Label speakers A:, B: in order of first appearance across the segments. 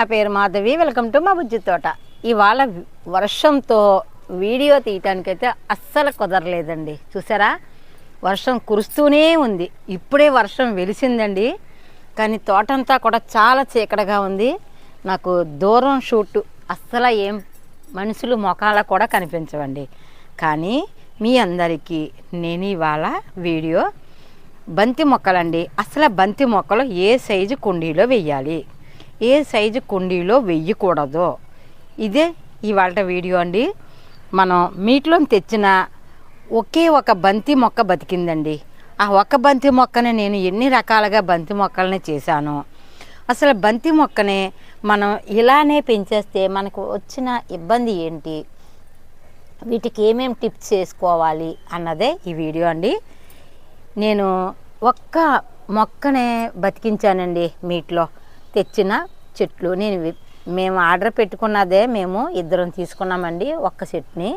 A: నా పేరు Madhavi. Welcome to మా బుజ్జి తోట. ఇవాళ వర్షంతో వీడియో తీయటానికైతే అస్సలు కుదరలేదండి. చూసారా? వర్షం కురుస్తూనే ఉంది. ఇప్పుడే వర్షం వెలిసిందండి. కానీ తోటంతా కూడా చాలా చీకటిగా ఉంది. నాకు దూరం షూట్ అస్సలు ఏం మనుషులు మొఖాల కూడా కనిపించవండి. కానీ మీ అందరికీ నేను ఇవాళ వీడియో బంతి మొక్కలండి. అసలు బంతి మొక్కలు ఏ సైజు కుండీలో వెయ్యాలి? ఏ సైజు కుండీలో వెయ్యకూడదు. ఇదే ఇవాళ వీడియో అండి. మనం మీట్లో తెచ్చిన ఒకే ఒక బంతి మొక్క బతికిందండి. ఆ ఒక్క బంతి మొక్కని నేను ఎన్ని రకాలుగా బంతి మొక్కల్ని చేశాను? అసలు బంతి మొక్కని మనం ఇలానే పెంచేస్తే మనకు వచ్చిన ఇబ్బంది ఏంటి? వీటికి ఏమేమి టిప్స్ చేసుకోవాలి అన్నదే ఈ వీడియో అండి. నేను ఒక్క మొక్కనే బతికించానండి మీట్లో. తెచ్చిన చెట్లు. నేను మేము ఆర్డర్ పెట్టుకున్నదే మేము ఇద్దరం తీసుకున్నామండి ఒక్క చెట్ని.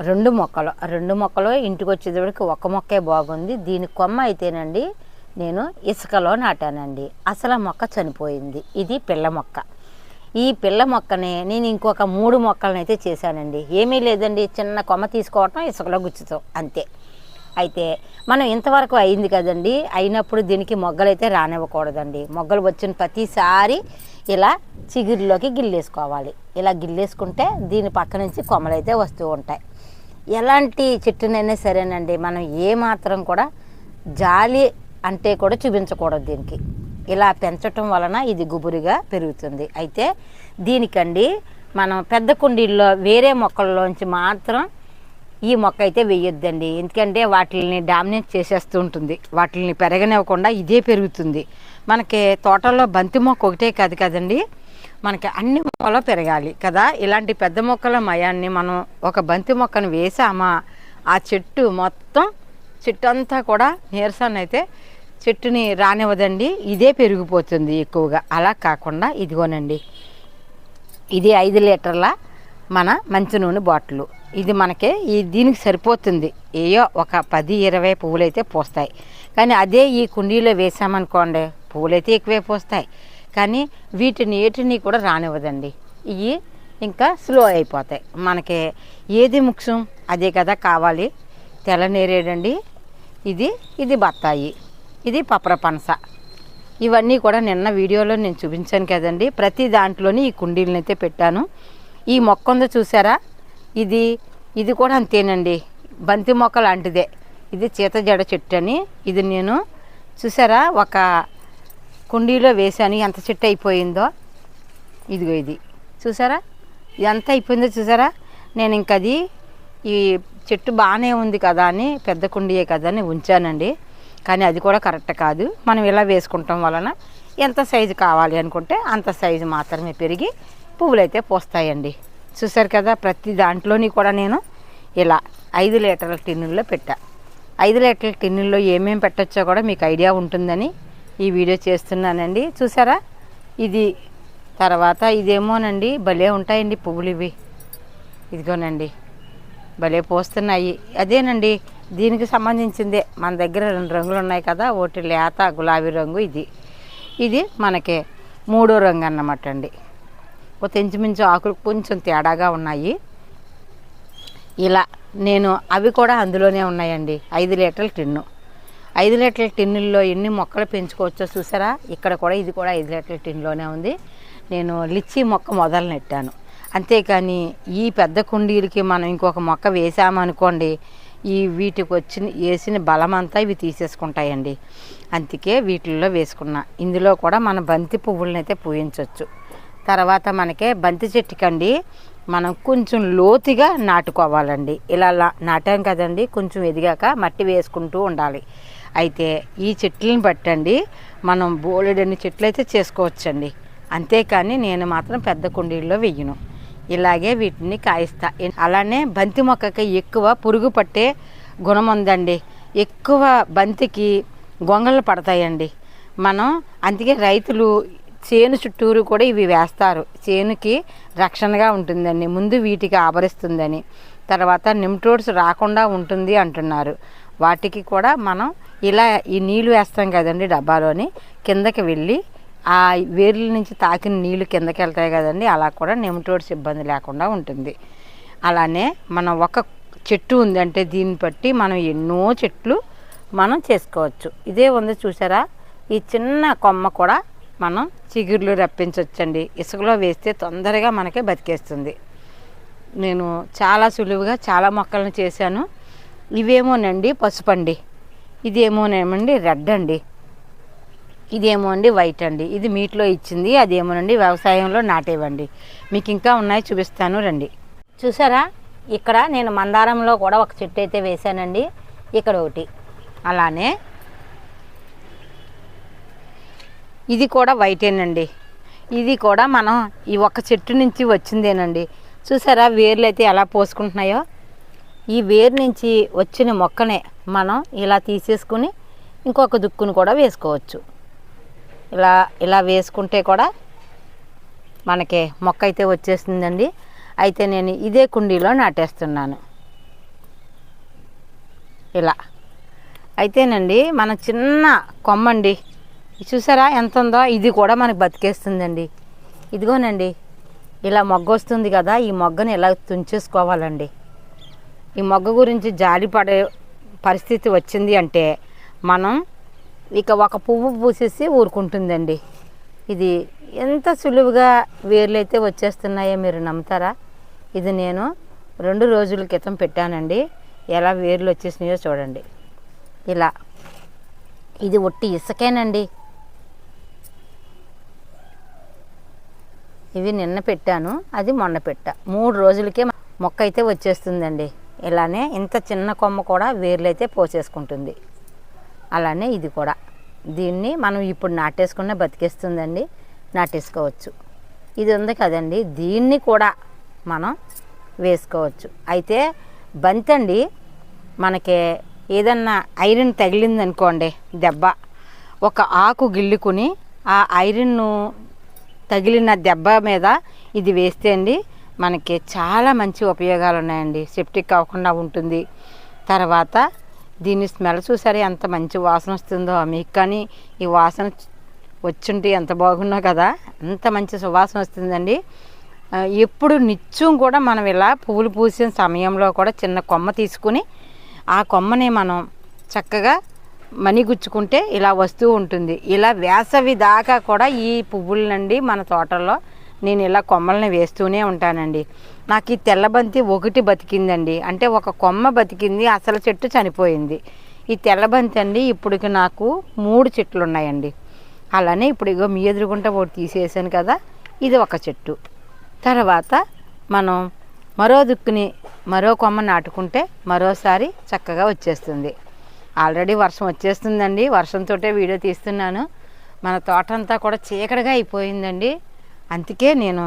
A: రెండు మొక్కలు. రెండు మొక్కలు ఇంటికి వచ్చేటప్పటికి ఒక మొక్కే బాగుంది. దీని కొమ్మ అయితేనండి నేను ఇసుకలో నాటానండి. అసలు మొక్క చనిపోయింది. ఇది పిల్ల మొక్క. ఈ పిల్ల మొక్కని నేను ఇంకొక మూడు మొక్కలను అయితే చేశానండి. ఏమీ లేదండి. చిన్న కొమ్మ తీసుకోవటం ఇసుకలో గుచ్చుతాం. అంతే. అయితే మనం ఇంతవరకు అయింది కదండి. అయినప్పుడు దీనికి మొగ్గలు అయితే రానివ్వకూడదండి. మొగ్గలు వచ్చిన ప్రతిసారి ఇలా చిగురిలోకి గిల్లేసుకోవాలి. ఇలా గిల్లేసుకుంటే దీని పక్క నుంచి కొమ్మలైతే వస్తూ ఉంటాయి. ఎలాంటి చెట్టునైనా సరేనండి మనం ఏ మాత్రం కూడా జాలి అంటే కూడా చూపించకూడదు దీనికి. ఇలా పెంచటం వలన ఇది గుబురుగా పెరుగుతుంది. అయితే దీనికండి మనం పెద్ద కుండీల్లో వేరే మొక్కల్లోంచి మాత్రం ఈ మొక్క అయితే వేయొద్దండి. ఎందుకంటే వాటిని డామినేట్ చేసేస్తూ ఉంటుంది. వాటిని పెరగనివ్వకుండా ఇదే పెరుగుతుంది. మనకి తోటల్లో బంతి మొక్క ఒకటే కాదు కదండి. మనకి అన్ని మొక్కలు పెరగాలి కదా. ఇలాంటి పెద్ద మొక్కల మయాన్ని మనం ఒక బంతి మొక్కను వేసామా ఆ చెట్టు మొత్తం చెట్టు అంతా కూడా నీరసాన్ని అయితే చెట్టుని రానివ్వదండి. ఇదే పెరిగిపోతుంది ఎక్కువగా. అలా కాకుండా ఇదిగోనండి. ఇది ఐదు లీటర్ల మన మంచి నూనె బాటిల్. ఇది మనకి ఈ దీనికి సరిపోతుంది. ఏయో ఒక పది ఇరవై పువ్వులైతే పూస్తాయి. కానీ అదే ఈ కుండీలో వేసామనుకోండి పువ్వులైతే ఎక్కువే పూస్తాయి. కానీ వీటిని ఏటిని కూడా రానివ్వదండి. ఇవి ఇంకా స్లో అయిపోతాయి. మనకి ఏది ముఖ్యం అదే కదా కావాలి. తెల్ల నేరేడండి. ఇది ఇది బత్తాయి. ఇది పప్ర పనస. ఇవన్నీ కూడా నిన్న వీడియోలో నేను చూపించాను కదండి. ప్రతి దాంట్లోని ఈ కుండీలను అయితే పెట్టాను. ఈ మొక్క ఉందో చూసారా? ఇది ఇది కూడా అంతేనండి. బంతి మొక్క లాంటిదే. ఇది చీత జడ చెట్టు అని. ఇది నేను చూసారా? ఒక కుండీలో వేసాను ఎంత చెట్టు అయిపోయిందో? ఇదిగో ఇది. చూసారా? ఎంత అయిపోయిందో చూసారా? నేను ఇంక అది ఈ చెట్టు బాగానే ఉంది కదా అని పెద్ద కుండీయే కదా అని ఉంచానండి. కానీ అది కూడా కరెక్ట్ కాదు. మనం ఇలా వేసుకుంటాం వలన ఎంత సైజు కావాలి అనుకుంటే అంత సైజు మాత్రమే పెరిగి పువ్వులు అయితే పోస్తాయండి. చూసారు కదా ప్రతి దాంట్లోని కూడా నేను ఇలా ఐదు లీటర్ల టిన్నుల్లో పెట్టా. ఐదు లీటర్ల టిన్నుల్లో ఏమేమి పెట్టచ్చో కూడా మీకు ఐడియా ఉంటుందని ఈ వీడియో చేస్తున్నానండి. చూసారా ఇది తర్వాత ఇదేమోనండి భలే ఉంటాయండి పువ్వులు ఇవి. ఇదిగోనండి భలే పోస్తున్నాయి. అదేనండి దీనికి సంబంధించిందే. మన దగ్గర రెండు రంగులు ఉన్నాయి కదా ఒకటి లేత గులాబీ రంగు ఇది. ఇది మనకి మూడో రంగు అన్నమాట అండి. ఒక ఇంచుమించు ఆకులు కొంచెం తేడాగా ఉన్నాయి. ఇలా నేను అవి కూడా అందులోనే ఉన్నాయండి. ఐదు లీటర్ల టిన్ను. ఐదు లీటర్ల టిన్నుల్లో ఎన్ని మొక్కలు పెంచుకోవచ్చో చూసారా? ఇక్కడ కూడా ఇది కూడా ఐదు లీటర్ల టిన్లోనే ఉంది. నేను లిచ్చి మొక్క మొదలు నెట్టాను. అంతేకాని ఈ పెద్ద కుండీలకి మనం ఇంకొక మొక్క వేసామనుకోండి ఈ వీటికి వచ్చిన వేసిన బలం అంతా ఇవి తీసేసుకుంటాయండి. అందుకే వీటిల్లో వేసుకున్నా. ఇందులో కూడా మన బంతి పువ్వులనైతే పూయించవచ్చు తర్వాత మనకే బంతి చెట్టుకండి. మనం కొంచెం లోతుగా నాటుకోవాలండి. ఇలా లా- నాటాం కదండి కొంచెం ఎదిగాక మట్టి వేసుకుంటూ ఉండాలి. అయితే ఈ చెట్లను బట్టండి. మనం బోలెడన్ని చెట్లు అయితే చేసుకోవచ్చండి. అంతేకాని నేను మాత్రం పెద్ద కుండీల్లో వెయ్యను. ఇలాగే వీటిని కాయిస్తా. అలానే బంతి మొక్కకి ఎక్కువ పురుగు పట్టే గుణం ఉందండి. ఎక్కువ బంతికి గొంగళ్ళు పడతాయండి. మనం అందుకే రైతులు చేను చుట్టూరు కూడా ఇవి వేస్తారు. చేనుకి రక్షణగా ఉంటుందండి. ముందు వీటికి ఆవరిస్తుందని. తర్వాత నిమ్టోడ్స్ రాకుండా ఉంటుంది అంటున్నారు. వాటికి కూడా మనం ఇలా ఈ నీళ్ళు వేస్తాం కదండి డబ్బాలోని. కిందకి వెళ్ళి ఆ వేర్ల నుంచి తాకిన నీళ్ళు కిందకి వెళ్తాయి కదండి. అలా కూడా నిమ్టోడ్స్ ఇబ్బంది లేకుండా ఉంటుంది. అలానే మనం ఒక చెట్టు ఉందంటే దీన్ని బట్టి మనం ఎన్నో చెట్లు మనం చేసుకోవచ్చు. ఇదే ఉంది చూసారా? ఈ చిన్న కొమ్మ కూడా మనం చిగుర్లు రప్పించవచ్చండి ఇసుకలో వేస్తే తొందరగా మనకే బతికేస్తుంది. నేను చాలా సులువుగా చాలా మొక్కలను చేశాను. ఇవేమోనండి పసుపండి. ఇదేమోనేమండి రెడ్ అండి ఇదేమో అండి వైట్ అండి ఇది మీట్లో ఇచ్చింది అదేమోనండి వ్యవసాయంలో నాటేవండి. మీకు ఇంకా ఉన్నాయి చూపిస్తాను రండి. చూసారా? ఇక్కడ నేను మందారంలో కూడా ఒక చెట్టు అయితే వేశానండి. ఇక్కడ ఒకటి. అలానే ఇది కూడా వైటేనండి. ఇది కూడా మనం ఈ ఒక్క చెట్టు నుంచి వచ్చిందేనండి. చూసారా వేర్లు అయితే ఎలా పోసుకుంటున్నాయో? ఈ వేరు నుంచి వచ్చిన మొక్కనే మనం ఇలా తీసేసుకుని ఇంకొక దుక్కును కూడా వేసుకోవచ్చు. ఇలా ఇలా వేసుకుంటే కూడా మనకి మొక్క అయితే వచ్చేస్తుందండి. అయితే నేను ఇదే కుండీలో నాటేస్తున్నాను. ఇలా. అయితేనండి మన చిన్న కొమ్మండి. చూసారా ఎంత ఉందో ఇది కూడా మనకు బతికేస్తుందండి. ఇదిగోనండి ఇలా మొగ్గ వస్తుంది కదా ఈ మొగ్గని ఇలా తుంచేసుకోవాలండి? ఈ మొగ్గ గురించి జాలి పడే పరిస్థితి వచ్చింది అంటే మనం ఇక ఒక పువ్వు పూసేసి ఊరుకుంటుందండి. ఇది ఎంత సులువుగా వేర్లు అయితే వచ్చేస్తున్నాయో మీరు నమ్ముతారా? ఇది నేను రెండు రోజుల క్రితం పెట్టానండి. ఎలా వేర్లు వచ్చేసినాయో చూడండి. ఇలా. ఇది ఒట్టి ఇసుకేనండి. ఇవి నిన్న పెట్టాను అది మొన్న పెట్టా. మూడు రోజులకే మొక్క అయితే వచ్చేస్తుందండి. ఇలానే ఇంత చిన్న కొమ్మ కూడా వేర్లైతే పోసేసుకుంటుంది. అలానే ఇది కూడా. దీన్ని మనం ఇప్పుడు నాటేసుకున్న బతికేస్తుందండి. నాటేసుకోవచ్చు. ఇది ఉంది కదండి. దీన్ని కూడా మనం వేసుకోవచ్చు. అయితే బంతండి మనకి ఏదన్నా ఐరన్ తగిలిందనుకోండి దెబ్బ. ఒక ఆకు గిల్లుకుని ఆ ఐరన్ను తగిలిన దెబ్బ మీద ఇది వేస్తే అండి మనకి చాలా మంచి ఉపయోగాలు ఉన్నాయండి సెప్టిక్ అవ్వకుండా ఉంటుంది. తర్వాత దీని స్మెల్ చూసారే ఎంత మంచి వాసన వస్తుందో. మీకు కానీ ఈ వాసన వచ్చుంటే ఎంత బాగున్నా కదా. అంత మంచి సువాసన వస్తుందండి. ఎప్పుడు నిత్యం కూడా మనం ఇలా పువ్వులు పూసిన సమయంలో కూడా చిన్న కొమ్మ తీసుకుని ఆ కొమ్మని మనం చక్కగా మణిగుచ్చుకుంటే ఇలా వస్తూ ఉంటుంది. ఇలా వేసవి దాకా కూడా ఈ పువ్వుల నుండి మన తోటల్లో నేను ఇలా కొమ్మల్ని వేస్తూనే ఉంటానండి. నాకు ఈ తెల్లబంతి ఒకటి బతికిందండి. అంటే ఒక కొమ్మ బతికింది అసలు చెట్టు చనిపోయింది. ఈ తెల్లబంతి అండి ఇప్పటికి నాకు మూడు చెట్లు ఉన్నాయండి అలానే ఇప్పుడు ఇగో మీ ఎదురుగుంట ఒకటి తీసేసాను కదా ఇది ఒక చెట్టు. తర్వాత మనం మరో దుక్కుని మరో కొమ్మ నాటుకుంటే మరోసారి చక్కగా వచ్చేస్తుంది. ఆల్రెడీ వర్షం వచ్చేస్తుందండి. వర్షంతో వీడియో తీస్తున్నాను. మన తోట అంతా కూడా చీకటిగా అయిపోయిందండి. అందుకే నేను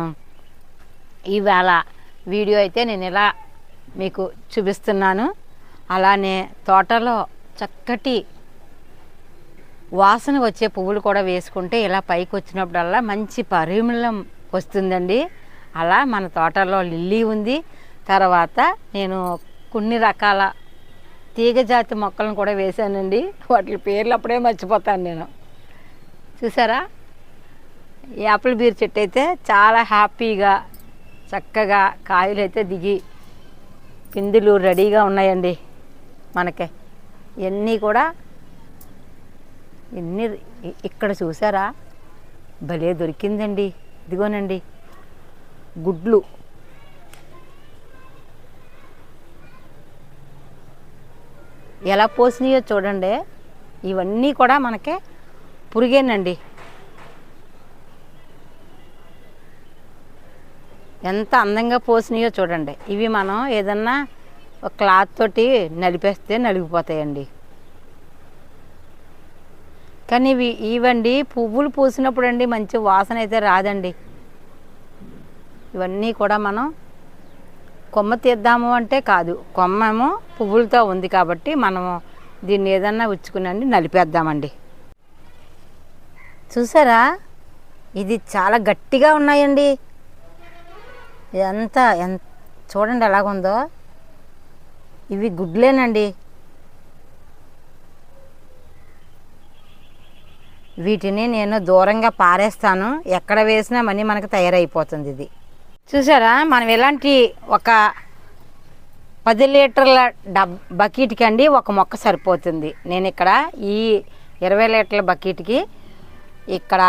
A: ఈవేళ వీడియో అయితే నేను ఇలా మీకు చూపిస్తున్నాను. అలానే తోటలో చక్కటి వాసన వచ్చే పువ్వులు కూడా వేసుకుంటే ఇలా పైకి వచ్చినప్పుడల్లా మంచి పరిమళం వస్తుందండి. అలా మన తోటలో లిల్లీ ఉంది. తర్వాత నేను కొన్ని రకాల తీగజాతి మొక్కలను కూడా వేశానండి. వాటి పేర్లు అప్పుడే మర్చిపోతాను నేను. చూసారా? యాపిల్ బీర్ చెట్టు అయితే చాలా హ్యాపీగా చక్కగా కాయలు అయితే దిగి పిందులు రెడీగా ఉన్నాయండి మనకి. ఇవన్నీ కూడా ఎన్ని ఇక్కడ చూసారా? భలే దొరికిందండి. ఇదిగోనండి. గుడ్లు. ఎలా పోసినాయో చూడండి. ఇవన్నీ కూడా మనకి పురిగేనండి. ఎంత అందంగా పోసినాయో చూడండి. ఇవి మనం ఏదన్నా ఒక క్లాత్ తోటి నలిపేస్తే నలిగిపోతాయండి. కానీ ఇవి ఇవండి పువ్వులు పూసినప్పుడు అండి మంచి వాసన అయితే రాదండి. ఇవన్నీ కూడా మనం కొమ్మ తీద్దాము అంటే కాదు. కొమ్మేమో పువ్వులతో ఉంది కాబట్టి మనము దీన్ని ఏదన్నా ఉచ్చుకునండి నలిపేద్దామండి. చూసారా? ఇది చాలా గట్టిగా ఉన్నాయండి. ఎంత ఎంత చూడండి ఎలాగుందో. ఇవి గుడ్లేనండి. వీటిని నేను దూరంగా పారేస్తాను. ఎక్కడ వేసినా మనీ మనకు తయారైపోతుంది ఇది. చూసారా? మనం ఇలాంటి ఒక పది లీటర్ల డబ్ బకెట్కి అండి ఒక మొక్క సరిపోతుంది. నేను ఇక్కడ ఈ ఇరవై లీటర్ల బకెట్కి ఇక్కడ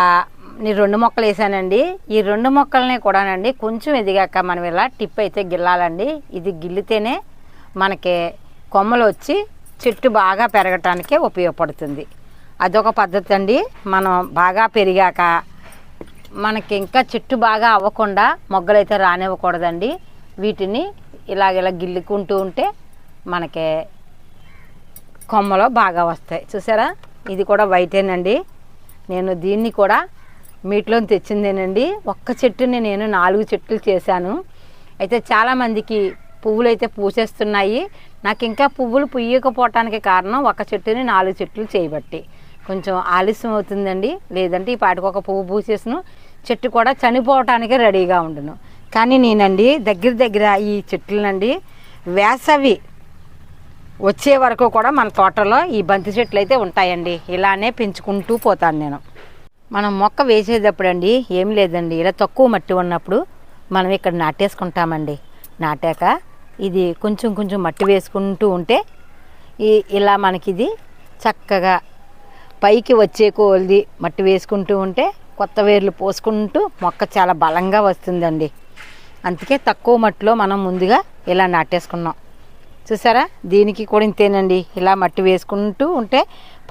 A: నేను రెండు మొక్కలు వేసానండి. ఈ రెండు మొక్కల్ని కూడానండి కొంచెం ఎదిగాక మనం ఇలా టిప్ అయితే గిల్లాలండి. ఇది గిల్లితేనే మనకి కొమ్మలు వచ్చి చెట్టు బాగా పెరగటానికి ఉపయోగపడుతుంది. అదొక పద్ధతి అండి మనం బాగా పెరిగాక మనకి ఇంకా చెట్టు బాగా అవ్వకుండా మొగ్గలైతే రానివ్వకూడదండి. వీటిని ఇలాగ ఇలా గిల్లుకుంటూ ఉంటే మనకి కొమ్మలు బాగా వస్తాయి. చూసారా? ఇది కూడా వైటేనండి. నేను దీన్ని కూడా మీట్లో తెచ్చిందేనండి. ఒక్క చెట్టుని నేను నాలుగు చెట్లు చేశాను. అయితే చాలామందికి పువ్వులు అయితే పూసేస్తున్నాయి. నాకు ఇంకా పువ్వులు పుయ్యకపోవటానికి కారణం ఒక చెట్టుని నాలుగు చెట్లు చేయబట్టి. కొంచెం ఆలస్యం అవుతుందండి. లేదంటే ఈ పాటికి ఒక పువ్వు పూసేసును. చెట్టు కూడా చనిపోవటానికి రెడీగా ఉండును. కానీ నేనండి దగ్గర దగ్గర ఈ చెట్లనండి వేసవి వచ్చే వరకు కూడా మన తోటలో ఈ బంతి చెట్లు అయితే ఉంటాయండి. ఇలానే పెంచుకుంటూ పోతాను నేను. మనం మొక్క వేసేటప్పుడు అండి ఏం లేదండి. ఇలా తక్కువ మట్టి ఉన్నప్పుడు మనం ఇక్కడ నాటేసుకుంటామండి. నాటాక ఇది కొంచెం కొంచెం మట్టి వేసుకుంటూ ఉంటే ఈ ఇలా మనకి ఇది చక్కగా పైకి వచ్చే కోల్ది మట్టి వేసుకుంటూ ఉంటే కొత్త వేర్లు పోసుకుంటూ మొక్క చాలా బలంగా వస్తుందండి. అందుకే తక్కువ మట్టిలో మనం ముందుగా ఇలా నాటేసుకున్నాం. చూసారా? దీనికి కూడా ఇంతేనండి. ఇలా మట్టి వేసుకుంటూ ఉంటే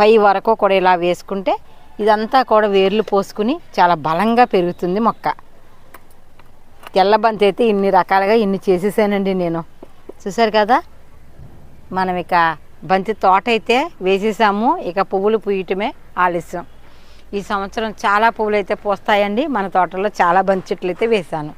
A: పై వరకు కూడా ఇలా వేసుకుంటే ఇదంతా కూడా వేర్లు పోసుకుని చాలా బలంగా పెరుగుతుంది మొక్క. తెల్ల బంతి అయితే ఇన్ని రకాలుగా ఇన్ని చేసేసానండి నేను. చూసారు కదా? మనం ఇక బంతి తోట అయితే వేసేసాము. ఇక పువ్వులు పూయటమే ఆలస్యం. ఈ సంవత్సరం చాలా పువ్వులు అయితే పూస్తాయండి. మన తోటలో చాలా బంతి చెట్లు అయితే వేశాను.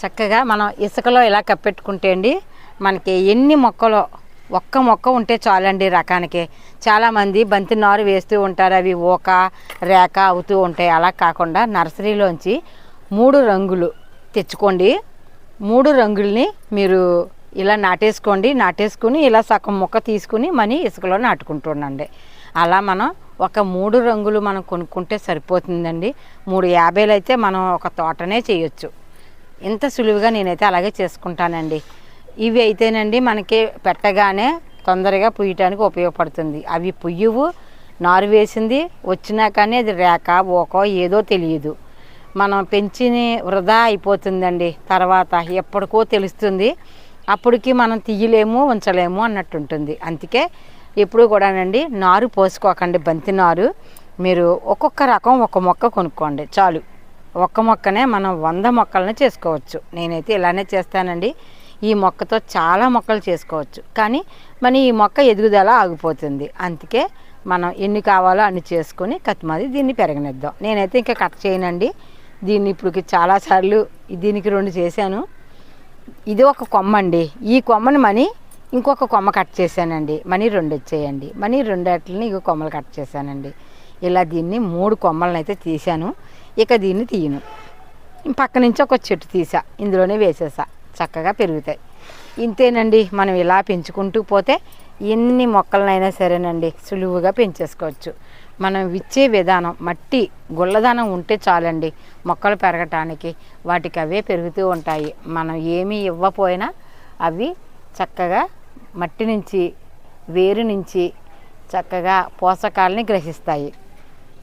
A: చక్కగా మనం ఇసుకలో ఇలా కప్పెట్టుకుంటే అండి మనకి ఎన్ని మొక్కలో ఒక్క మొక్క ఉంటే చాలండి రకానికి. చాలామంది బంతి నారు వేస్తూ ఉంటారు. అవి ఓక రేఖ అవుతూ ఉంటాయి. అలా కాకుండా నర్సరీలోంచి మూడు రంగులు తెచ్చుకోండి. మూడు రంగుల్ని మీరు ఇలా నాటేసుకోండి నాటేసుకుని ఇలా సగం ముక్క తీసుకుని మనీ ఇసుకలో నాటుకుంటుండండి. అలా మనం ఒక మూడు రంగులు మనం కొనుక్కుంటే సరిపోతుందండి. మూడు యాభైలు అయితే మనం ఒక తోటనే చేయొచ్చు. ఇంత సులువుగా నేనైతే అలాగే చేసుకుంటానండి. ఇవి అయితేనండి మనకి పెట్టగానే తొందరగా పుయ్యటానికి ఉపయోగపడుతుంది. అవి పుయ్యవు నారు వేసింది వచ్చినా కానీ అది రేక ఓకో ఏదో తెలియదు. మనం పెంచిన వృధా అయిపోతుందండి. తర్వాత ఎప్పటికో తెలుస్తుంది. అప్పటికి మనం తీయలేము ఉంచలేము అన్నట్టు ఉంటుంది అందుకే ఎప్పుడు కూడానండి నారు పోసుకోకండి బంతి నారు. మీరు ఒక్కొక్క రకం ఒక మొక్క కొనుక్కోండి చాలు. ఒక్క మొక్కనే మనం వంద మొక్కలను చేసుకోవచ్చు. నేనైతే ఇలానే చేస్తానండి. ఈ మొక్కతో చాలా మొక్కలు చేసుకోవచ్చు. కానీ మన ఈ మొక్క ఎదుగుదల ఆగిపోతుంది. అందుకే మనం ఎన్ని కావాలో అన్ని చేసుకొని కత్తిమాది దీన్ని పెరగనిద్దాం. నేనైతే ఇంకా కట్ చేయనండి. దీన్ని ఇప్పుడు చాలాసార్లు దీనికి రెండు చేశాను. ఇది ఒక కొమ్మ అండి. ఈ కొమ్మని మనీ ఇంకొక కొమ్మ కట్ చేశానండి. మనీ రెండు వచ్చేయండి. మనీ రెండట్లని ఇంకో కొమ్మలు కట్ చేశానండి. ఇలా దీన్ని మూడు కొమ్మలను అయితే తీశాను. ఇక దీన్ని తీయను. పక్క నుంచి ఒక చెట్టు తీసా. ఇందులోనే వేసేసా. చక్కగా పెరుగుతాయి. ఇంతేనండి. మనం ఇలా పెంచుకుంటూ పోతే ఎన్ని మొక్కలనైనా సరేనండి. సులువుగా పెంచేసుకోవచ్చు. మనం ఇచ్చే విధానం మట్టి గుల్లదనం ఉంటే చాలండి మొక్కలు పెరగటానికి. వాటికి అవే పెరుగుతూ ఉంటాయి. మనం ఏమీ ఇవ్వపోయినా అవి చక్కగా మట్టి నుంచి వేరు నుంచి చక్కగా పోషకాలని గ్రహిస్తాయి.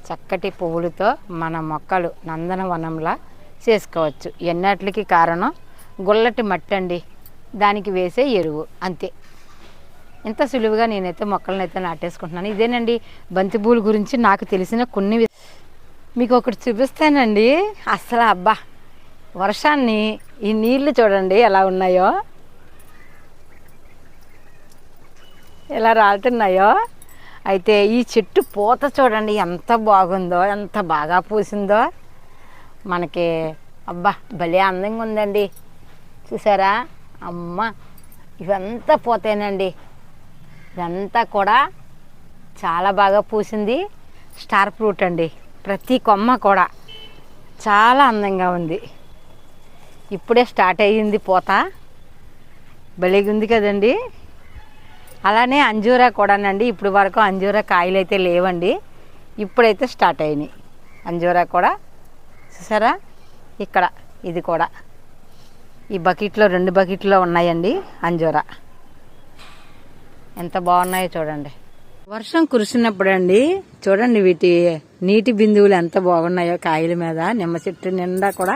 A: చక్కటి పువ్వులతో మన మొక్కలు నందనవనంలా చేసుకోవచ్చు. ఎన్నట్లకి కారణం? గుల్లటి మట్టి అండి దానికి వేసే ఎరువు. అంతే. ఇంత సులువుగా నేనైతే మొక్కలను అయితే నాటేసుకుంటున్నాను. ఇదేనండి బంతిపూల గురించి నాకు తెలిసిన కొన్ని మీకు ఒకటి చూపిస్తానండి. అస్సలు అబ్బా వర్షాన్ని ఈ నీళ్ళు చూడండి ఎలా ఉన్నాయో. ఎలా రాలుతున్నాయో. అయితే ఈ చెట్టు పూత చూడండి ఎంత బాగుందో ఎంత బాగా పూసిందో. మనకి అబ్బా భలే అందంగా ఉందండి. చూసారా? అమ్మ ఇవంతా పోతేనండి ఇదంతా కూడా చాలా బాగా పూసింది. స్టార్ ఫ్రూట్ అండి. ప్రతి కొమ్మ కూడా చాలా అందంగా ఉంది. ఇప్పుడే స్టార్ట్ అయ్యింది పూత. భలేగా ఉంది కదండి. అలానే అంజూరా కూడానండి. ఇప్పుడు వరకు అంజూరా కాయలు అయితే లేవండి. ఇప్పుడైతే స్టార్ట్ అయినాయి. అంజూరా కూడా. చూసారా? ఇక్కడ ఇది కూడా. ఈ బకెట్లో రెండు బకెట్లో ఉన్నాయండి అంజూరా. ఎంత బాగున్నాయో చూడండి. వర్షం కురిసినప్పుడు అండి చూడండి వీటి నీటి బిందువులు ఎంత బాగున్నాయో కాయల మీద నిమ్మ చెట్టు నిండా కూడా.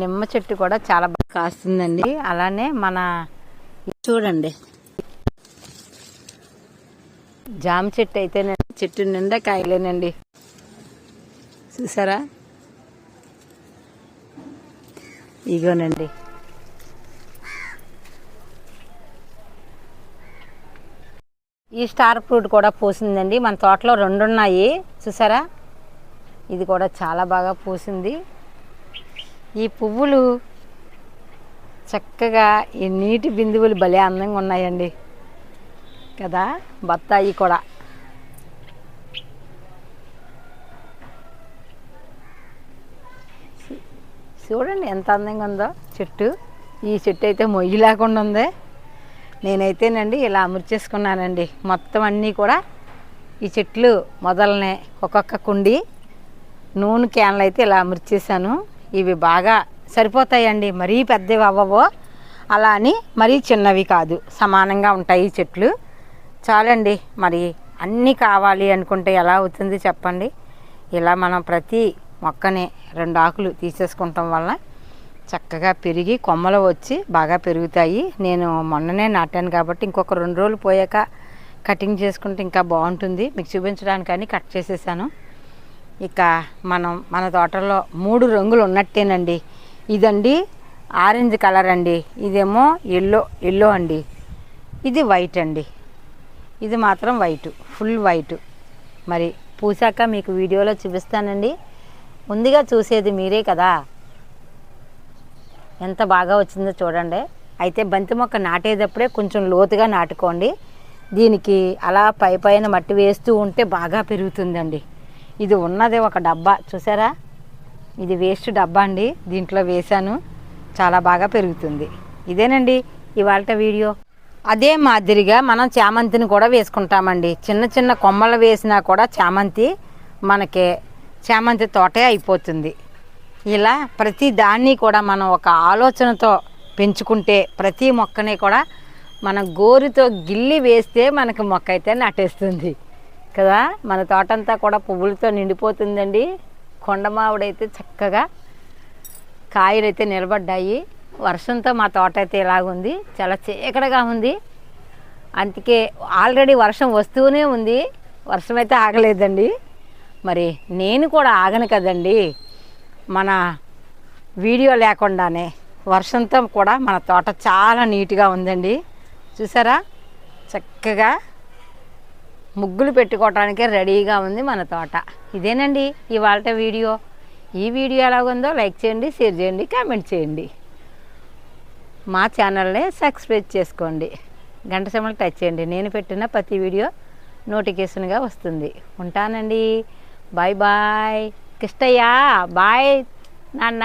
A: నిమ్మ చెట్టు కూడా చాలా బాగా కాస్తుందండి. అలానే మన చూడండి. జామ చెట్టు అయితే చెట్టు నిండా కాయలేనండి. చూసారా? ఇగోనండి. ఈ స్టార్ ఫ్రూట్ కూడా పూసిందండి. మన తోటలో రెండు ఉన్నాయి చూసారా? ఇది కూడా చాలా బాగా పూసింది. ఈ పువ్వులు చక్కగా ఈ నీటి బిందువులు భలే అందంగా ఉన్నాయండి. కదా? బత్తాయి కూడా. చూడండి ఎంత అందంగా ఉందో. చెట్టు. ఈ చెట్టు అయితే మొయ్యి లేకుండా ఉంది నేనైతేనండి ఇలా అమర్చేసుకున్నానండి. మొత్తం అన్నీ కూడా ఈ చెట్లు మొదలనే ఒక్కొక్క కుండి నూనె క్యాన్లు అయితే ఇలా అమర్చేసాను ఇవి బాగా సరిపోతాయండి. మరీ పెద్దవి అవ్వవో. అలా అని మరీ చిన్నవి కాదు. సమానంగా ఉంటాయి ఈ చెట్లు. చాలండి. మరి అన్నీ కావాలి అనుకుంటే ఎలా అవుతుంది చెప్పండి? ఇలా మనం ప్రతి మొక్కని రెండు ఆకులు తీసేసుకుంటాం వల్ల చక్కగా పెరిగి కొమ్మలు వచ్చి బాగా పెరుగుతాయి. నేను మొన్ననే నాటాను కాబట్టి ఇంకొక రెండు రోజులు పోయాక కటింగ్ చేసుకుంటే ఇంకా బాగుంటుంది. మీకు చూపించడానికని కట్ చేసేసాను. ఇక మనం మన తోటలో మూడు రంగులు ఉన్నట్టేనండి. ఇదండి ఆరెంజ్ కలర్ అండి. ఇదేమో ఎల్లో ఎల్లో అండి. ఇది వైట్ అండి. ఇది మాత్రం వైట్ ఫుల్ వైట్. మరి పూసాక మీకు వీడియోలో చూపిస్తానండి. ముందుగా చూసేది మీరే కదా. ఎంత బాగా వచ్చిందో చూడండి. అయితే బంతి మొక్క నాటేటప్పుడే కొంచెం లోతుగా నాటుకోండి. దీనికి అలా పై పైన మట్టి వేస్తూ ఉంటే బాగా పెరుగుతుందండి. ఇది ఉన్నది ఒక డబ్బా చూసారా? ఇది వేస్ట్ డబ్బా అండి. దీంట్లో వేశాను. చాలా బాగా పెరుగుతుంది. ఇదేనండి ఇవాళ వీడియో. అదే మాదిరిగా మనం చామంతిని కూడా వేసుకుంటామండి. చిన్న చిన్న కొమ్మలు వేసినా కూడా చామంతి మనకి చామంతి తోటే అయిపోతుంది. ఇలా ప్రతి దాన్ని కూడా మనం ఒక ఆలోచనతో పెంచుకుంటే ప్రతి మొక్కని కూడా మనం గోరుతో గిల్లి వేస్తే మనకి మొక్క అయితే నాటేస్తుంది. కదా? మన తోటంతా కూడా పువ్వులతో నిండిపోతుందండి. కొండమావుడైతే చక్కగా కాయలైతే నిలబడ్డాయి. వర్షంతో మా తోట అయితే ఇలాగుంది. చాలా చీకటిగా ఉంది. అందుకే ఆల్రెడీ వర్షం వస్తూనే ఉంది. వర్షం అయితే ఆగలేదండి. మరి నేను కూడా ఆగను కదండి. మన వీడియో లేకుండానే వర్షంతో కూడా మన తోట చాలా నీట్గా ఉందండి. చూసారా? చక్కగా ముగ్గులు పెట్టుకోవటానికే రెడీగా ఉంది మన తోట. ఇదేనండి ఇవాళ వీడియో. ఈ వీడియో ఎలాగుందో లైక్ చేయండి షేర్ చేయండి కామెంట్ చేయండి. మా ఛానల్ని సబ్స్క్రైబ్ చేసుకోండి. గంట సమయం టచ్ చేయండి. నేను పెట్టిన ప్రతి వీడియో నోటిఫికేషన్గా వస్తుంది. ఉంటానండి. Bye bye. కిష్టయ్య బాయ్ నాన్న.